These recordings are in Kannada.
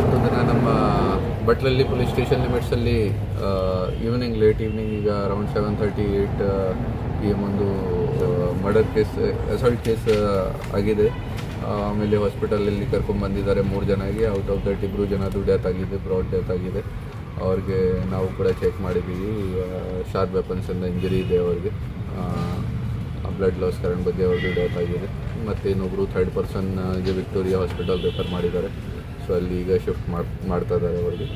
ಇವತ್ತು ದಿನ ನಮ್ಮ ಬಟ್ಲಲ್ಲಿ ಪೊಲೀಸ್ ಸ್ಟೇಷನ್ ಲಿಮಿಟ್ಸಲ್ಲಿ ಈವ್ನಿಂಗ್ ಲೇಟ್ ಈವ್ನಿಂಗ್ ಈಗ around seven thirty eight P ಒಂದು ಮರ್ಡರ್ ಕೇಸ್ ಅಸಾಲ್ಟ್ ಕೇಸ್ ಆಗಿದೆ. ಆಮೇಲೆ ಹಾಸ್ಪಿಟಲಲ್ಲಿ ಕರ್ಕೊಂಡು ಬಂದಿದ್ದಾರೆ ಮೂರು ಜನಗೆ ಔಟ್ ಆಫ್ ದಟ್ ಇಬ್ಬರು ಜನದು ಡೆತ್ ಆಗಿದೆ ಬ್ರಾಡ್ ಡೆತ್ ಆಗಿದೆ. ಅವ್ರಿಗೆ ನಾವು ಕೂಡ ಚೆಕ್ ಮಾಡಿದ್ದೀವಿ ಶಾರ್ಪ್ ವೆಪನ್ಸಿಂದ ಇಂಜುರಿ ಇದೆ ಅವ್ರಿಗೆ. ಬ್ಲಡ್ ಲಾಸ್ ಕಾರಣ ಬಗ್ಗೆ ಅವ್ರದ್ದು ಡೆತ್ ಆಗಿದೆ. ಮತ್ತು ಇನ್ನೊಬ್ಬರು ಥರ್ಡ್ ಪರ್ಸನ್ಗೆ ವಿಕ್ಟೋರಿಯಾ ಹಾಸ್ಪಿಟಲ್ ರೆಫರ್ ಮಾಡಿದ್ದಾರೆ. ಅಲ್ಲಿ ಈಗ ಶಿಫ್ಟ್ ಮಾಡ್ತಾ ಇದ್ದಾರೆ ಅವರಿಗೆ.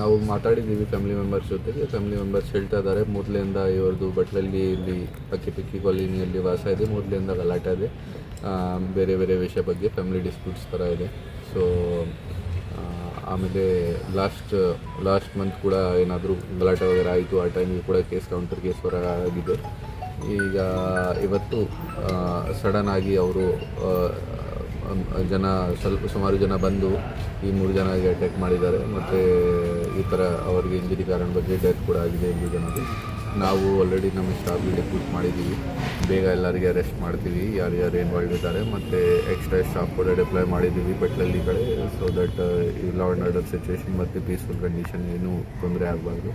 ನಾವು ಮಾತಾಡಿದ್ದೀವಿ ಫ್ಯಾಮಿಲಿ ಮೆಂಬರ್ಸ್ ಜೊತೆಗೆ. ಫ್ಯಾಮಿಲಿ ಮೆಂಬರ್ಸ್ ಹೇಳ್ತಾ ಇದ್ದಾರೆ, ಮೊದಲಿಂದ ಇವ್ರದ್ದು ಬಟ್ಲಲ್ಲಿ ಇಲ್ಲಿ ಪಕ್ಕಿ ಪಿಕ್ಕಿ ಕಾಲೋನಿಯಲ್ಲಿ ವಾಸ ಇದೆ, ಮೊದಲಿಂದ ಗಲಾಟೆ ಇದೆ. ಬೇರೆ ಬೇರೆ ವಿಷಯ ಬಗ್ಗೆ ಫ್ಯಾಮಿಲಿ ಡಿಸ್ಪ್ಯೂಟ್ಸ್ ಥರ ಇದೆ. ಸೊ ಆಮೇಲೆ ಲಾಸ್ಟ್ ಲಾಸ್ಟ್ ಮಂತ್ ಕೂಡ ಏನಾದರೂ ಗಲಾಟೆ ವಗೈರೆ ಆಯಿತು, ಆ ಟೈಮಿಗೆ ಕೂಡ ಕೇಸ್ ಕೌಂಟರ್ ಕೇಸ್ ಹೊರ ಆಗಿದೆ. ಈಗ ಇವತ್ತು ಸಡನ್ ಆಗಿ ಅವರು ಜನ ಸ್ವಲ್ಪ ಸುಮಾರು ಜನ ಬಂದು ಈ ಮೂರು ಜನಗೆ ಅಟ್ಯಾಕ್ ಮಾಡಿದ್ದಾರೆ. ಮತ್ತು ಈ ಥರ ಅವರಿಗೆ ಇಂಜುರಿ ಕಾರಣ ಬಗ್ಗೆ ಡೆತ್ ಕೂಡ ಆಗಿದೆ ಮೂರು ಜನರು. ನಾವು ಆಲ್ರೆಡಿ ನಮ್ಮ ಸ್ಟಾಫ್ಗೆ ರಿಕ್ರೂಟ್ ಮಾಡಿದ್ದೀವಿ. ಬೇಗ ಎಲ್ಲರಿಗೆ ಅರೆಸ್ಟ್ ಮಾಡ್ತೀವಿ. ಯಾರು ಯಾರು ಇನ್ವಾಲ್ವ್ ಇದ್ದಾರೆ. ಮತ್ತು ಎಕ್ಸ್ಟ್ರಾ ಸ್ಟಾಫ್ ಕೂಡ ಡಿಪ್ಲಾಯ್ ಮಾಡಿದ್ದೀವಿ ಬೆಟ್ಲಲ್ಲಿ ಕಡೆ. ಸೊ ದಟ್ ಈ ಲಾ ಆ್ಯಂಡ್ ಆರ್ಡರ್ ಸಿಚುವೇಶನ್ ಮತ್ತು ಪೀಸ್ಫುಲ್ ಕಂಡೀಷನ್ ಏನೂ ತೊಂದರೆ ಆಗಬಾರ್ದು.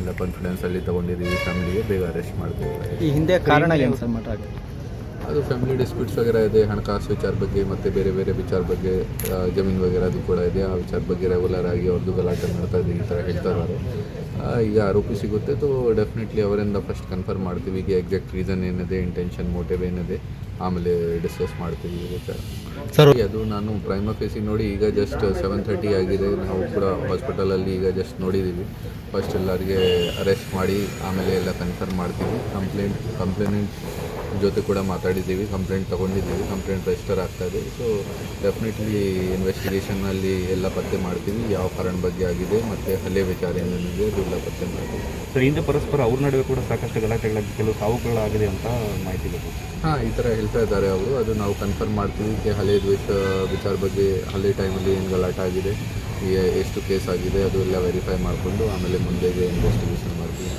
ಎಲ್ಲ ಕಾನ್ಫಿಡೆನ್ಸಲ್ಲಿ ತೊಗೊಂಡಿದ್ದೀವಿ. ಫ್ಯಾಮಿಲಿಗೆ ಬೇಗ ಅರೆಸ್ಟ್ ಮಾಡ್ತೀವಿ. ಈ ಹಿಂದೆ ಕಾರಣ ಏನು ಸರ್? ಅದು ಫ್ಯಾಮಿಲಿ ಡಿಸ್ಪ್ಯೂಟ್ಸ್ ವಗೇರ ಇದೆ ಹಣಕಾಸು ವಿಚಾರ ಬಗ್ಗೆ ಮತ್ತು ಬೇರೆ ಬೇರೆ ವಿಚಾರ ಬಗ್ಗೆ ಜಮೀನು ವಗೇರ ಅದು ಕೂಡ ಇದೆ. ಆ ವಿಚಾರ ಬಗ್ಗೆ ರೆಗ್ಯುಲರ್ ಆಗಿ ಅವ್ರದ್ದು ಗಲಾಟೆ ಮಾಡ್ತಾ ಇದ್ದೀವಿ ಈ ಥರ ಹೇಳ್ತಾ ಇದ್ದಾರೆ. ಈಗ ಆರೋಪಿ ಸಿಗುತ್ತೆ ತೋ ಡೆಫಿನೆಟ್ಲಿ ಅವರಿಂದ ಫಸ್ಟ್ ಕನ್ಫರ್ಮ್ ಮಾಡ್ತೀವಿ. ಈಗ ಎಕ್ಸಾಕ್ಟ್ ರೀಸನ್ ಏನಿದೆ ಇಂಟೆನ್ಷನ್ ಮೋಟಿವ್ ಏನಿದೆ ಆಮೇಲೆ ಡಿಸ್ಕಸ್ ಮಾಡ್ತೀವಿ ವಿಚಾರ. ಸರ್ ಅದು ನಾನು ಪ್ರೈಮ ಫೇಸಿ ನೋಡಿ ಈಗ ಜಸ್ಟ್ ಸೆವೆನ್ ಥರ್ಟಿ ಆಗಿದೆ. ನಾವು ಕೂಡ ಹಾಸ್ಪಿಟಲಲ್ಲಿ ಈಗ ಜಸ್ಟ್ ನೋಡಿದ್ದೀವಿ ಫಸ್ಟ್ ಎಲ್ಲರಿಗೆ ಅರೆಸ್ಟ್ ಮಾಡಿ ಆಮೇಲೆ ಎಲ್ಲ ಕನ್ಫರ್ಮ್ ಮಾಡ್ತೀವಿ. ಕಂಪ್ಲೇಂಟ್ ಕಂಪ್ಲೇನೆಂಟ್ ಜೊತೆ ಕೂಡ ಮಾತಾಡಿದ್ದೀವಿ ಕಂಪ್ಲೇಂಟ್ ತೊಗೊಂಡಿದ್ದೀವಿ ಕಂಪ್ಲೇಂಟ್ ರಿಜಿಸ್ಟರ್ ಆಗ್ತಾ ಇದೆ. ಸೊ ಡೆಫಿನೆಟ್ಲಿ ಇನ್ವೆಸ್ಟಿಗೇಷನ್ನಲ್ಲಿ ಎಲ್ಲ ಪತ್ತೆ ಮಾಡ್ತೀವಿ ಯಾವ ಕಾರಣ ಬಗ್ಗೆ ಆಗಿದೆ ಮತ್ತು ಹಲ್ಲೆ ವಿಚಾರ ಏನೇನಿದೆ ಅದೆಲ್ಲ ಪತ್ತೆ ಮಾಡ್ತೀವಿ. ಸರ್ ಹಿಂದೆ ಪರಸ್ಪರ ಅವ್ರ ನಡುವೆ ಕೂಡ ಸಾಕಷ್ಟು ಗಲಾಟೆಗಳಾಗಿ ಕೆಲವು ಸಾವುಗಳಾಗಿದೆ ಅಂತ ಮಾಹಿತಿ ಬೇಕು ಹಾಂ ಈ ಥರ ಹೇಳ್ತಾ ಇದ್ದಾರೆ ಅವರು. ಅದು ನಾವು ಕನ್ಫರ್ಮ್ ಮಾಡ್ತೀವಿ ಕೆ ಹಳೆ ದ್ವೇಷ ವಿಚಾರ ಬಗ್ಗೆ ಹಳೆ ಟೈಮಲ್ಲಿ ಏನು ಗಲಾಟೆ ಆಗಿದೆ ಎಷ್ಟು ಕೇಸ್ ಆಗಿದೆ ಅದು ಎಲ್ಲ ವೆರಿಫೈ ಮಾಡಿಕೊಂಡು ಆಮೇಲೆ ಮುಂದೆಗೆ ಇನ್ವೆಸ್ಟಿಗೇಷನ್ ಮಾಡ್ತೀವಿ.